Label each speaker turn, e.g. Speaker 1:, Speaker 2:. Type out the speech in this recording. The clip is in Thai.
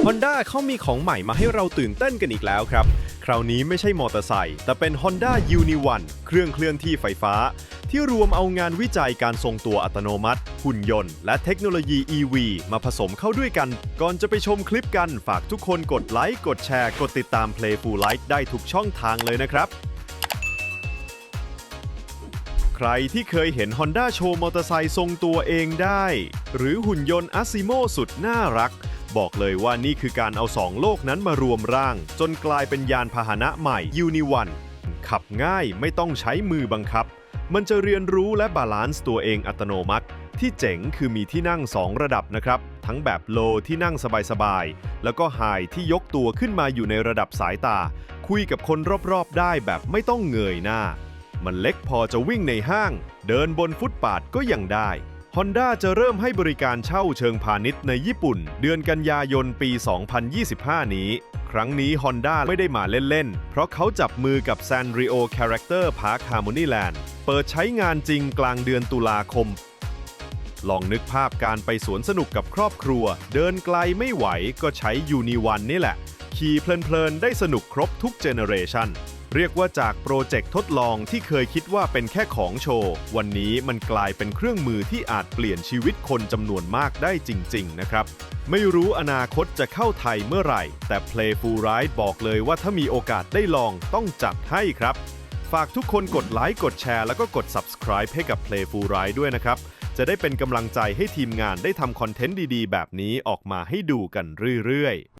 Speaker 1: Honda เขามีของใหม่มาให้เราตื่นเต้นกันอีกแล้วครับ คราวนี้ไม่ใช่มอเตอร์ไซค์แต่เป็น Honda u n i o n เครื่องเคลื่อนที่ไฟฟ้า ที่รวมเอางานวิจัยการทรงตัวอัตโนมัติ หุ่นยนต์ และเทคโนโลยี EV มาผสมเข้าด้วยกัน ก่อนจะไปชมคลิปกัน ฝากทุกคนกดไลค์ กดแชร์ กดติดตาม Playful Light ได้ทุกช่องทางเลยนะครับใครที่เคยเห็น Honda โชว์มอเตอร์ไซค์ทรงตัวเองได้ หรือหุ่นยนต์ a s i m o สุดน่ารัก บอกเลยว่านี่คือการเอาสองโลกนั้นมารวมร่าง จนกลายเป็นยานพาหนะใหม่ Uni-One ขับง่ายไม่ต้องใช้มือบังคับ มันจะเรียนรู้และบาลานซ์ตัวเองอัตโนมัติ ที่เจ๋งคือมีที่นั่ง 2 ระดับนะครับ ทั้งแบบโลที่นั่งสบายๆ แล้วก็ไฮที่ยกตัวขึ้นมาอยู่ในระดับสายตา คุยกับคนรอบๆ ได้แบบไม่ต้องเงยหน้า มันเล็กพอจะวิ่งในห้าง เดินบนฟุตปาดก็ยังได้ Honda จะเริ่มให้บริการเช่าเชิงพาณิชย์ในญี่ปุ่น เดือนกันยายนปี 2025 นี้ ครั้งนี้ Honda ไม่ได้มาเล่น ๆ เพราะเขาจับมือกับ Sanrio Character Park Harmonyland เปิดใช้งานจริงกลางเดือนตุลาคม ลองนึกภาพการไปสวนสนุกกับครอบครัว เดินไกลไม่ไหวก็ใช้ยูนิวันนี่แหละ ขี่เพลินๆ ได้สนุกครบทุกเจเนอเรชัน เรียกว่าจากโปรเจกต์ทดลองที่เคยคิดว่าเป็นแค่ของโชว์ วันนี้มันกลายเป็นเครื่องมือที่อาจเปลี่ยนชีวิตคนจำนวนมากได้จริง ๆ นะครับ ไม่รู้อนาคตจะเข้าไทยเมื่อไหร่ แต่ Playful Ride บอกเลยว่าถ้ามีโอกาสได้ลองต้องจัดให้ครับ ฝากทุกคนกดไลค์กดแชร์แล้วก็กด subscribe ให้กับ Playful Ride ด้วยนะครับ จะได้เป็นกำลังใจให้ทีมงานได้ทำคอนเทนต์ดีๆ แบบนี้ออกมาให้ดูกันเรื่อยๆ